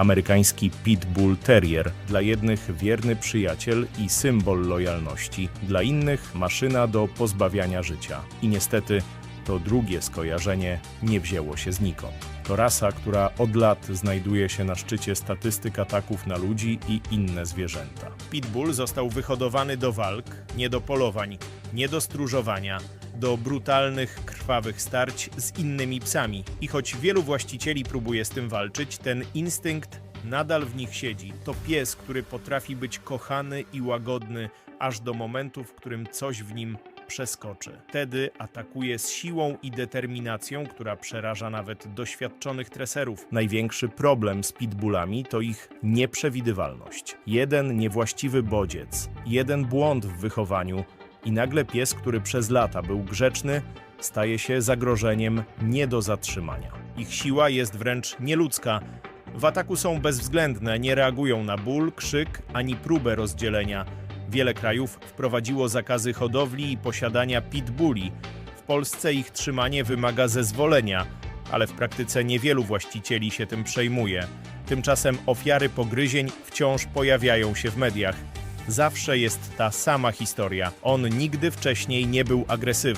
Amerykański Pit Bull Terrier, dla jednych wierny przyjaciel i symbol lojalności, dla innych maszyna do pozbawiania życia. I niestety to drugie skojarzenie nie wzięło się znikąd. To rasa, która od lat znajduje się na szczycie statystyk ataków na ludzi i inne zwierzęta. Pitbull został wyhodowany do walk, nie do polowań, nie do stróżowania, do brutalnych, krwawych starć z innymi psami. I choć wielu właścicieli próbuje z tym walczyć, ten instynkt nadal w nich siedzi. To pies, który potrafi być kochany i łagodny, aż do momentu, w którym coś w nim przeskoczy. Wtedy atakuje z siłą i determinacją, która przeraża nawet doświadczonych treserów. Największy problem z pitbullami to ich nieprzewidywalność. Jeden niewłaściwy bodziec, jeden błąd w wychowaniu i nagle pies, który przez lata był grzeczny, staje się zagrożeniem nie do zatrzymania. Ich siła jest wręcz nieludzka. W ataku są bezwzględne, nie reagują na ból, krzyk ani próbę rozdzielenia. Wiele krajów wprowadziło zakazy hodowli i posiadania pitbulli. W Polsce ich trzymanie wymaga zezwolenia, ale w praktyce niewielu właścicieli się tym przejmuje. Tymczasem ofiary pogryzień wciąż pojawiają się w mediach. Zawsze jest ta sama historia. On nigdy wcześniej nie był agresywny.